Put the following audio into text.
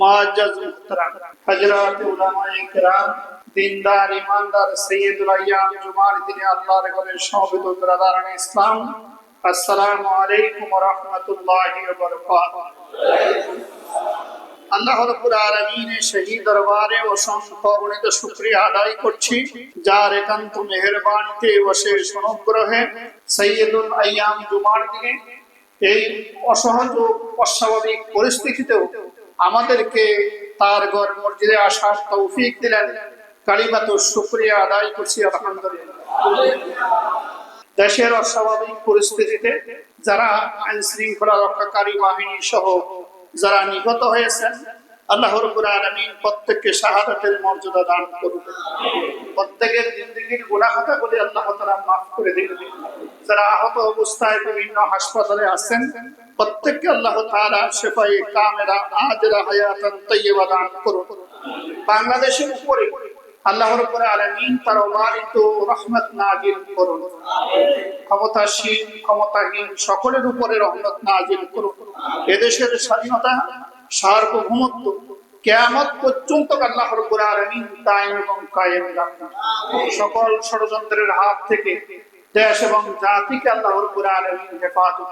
মুআজ্জাজ মুহতারাম হযরত উলামায়ে কেরাম দিনদার, ইমানদার সৈয়দুল আইয়াম জুমার দিনে আল্লাহর ঘরের সমবেত ব্রাদারান ইসলাম। আসসালামু আলাইকুম ওয়া রাহমাতুল্লাহি ওয়া বারাকাতুহু। আল্লাহ রব্বুল আলামিনের সেই দরবারে অসংখ্য অগণিত শুকরিয়া আদায় করছি। যার একান্ত মেহেরবানিতে অশেষ অনুগ্রহে সৈয়দুল আইয়াম জুমার দিনে এই অসহজ অস্বাভাবিক পরিস্থিতিতেও আমাদেরকে তার ঘর মসজিদে আসার তৌফিক দিলেন। কালিমাত শুকরিয়া আদায় করছি দেশের অস্বাভাবিক পরিস্থিতিতে যারা আইন শৃঙ্খলা রক্ষাকারী বাহিনী সহ যারা নিহত হয়েছেন, আল্লাহ রব্বুল আলামিন প্রত্যেককে শাহাদাতের মর্যাদা দান করুন। প্রত্যেকের জিন্দগির গুনাহ খাতাগুলি আল্লাহ তাআলা মাফ করে দিন। যারা আহত অবস্থায় বিভিন্ন হাসপাতালে আছেন, প্রত্যেককে আল্লাহ দান করুন। বাংলাদেশের উপরে আল্লাহ রব্বুল আলামিন তার রহমত নাজিল করুন। ক্ষমতাহীন সকলের উপরে রহমত নাজিল করুন। এদেশের স্বাধীনতা, সার্বভৌমত্ব কেয়ামত পর্যন্ত আলামিন কায়েম এবং কায়েম রাখুন। সকল ষড়যন্ত্রের হাত থেকে দেশ এবং জাতিকে আল্লাহর রব্বুল হেফাজত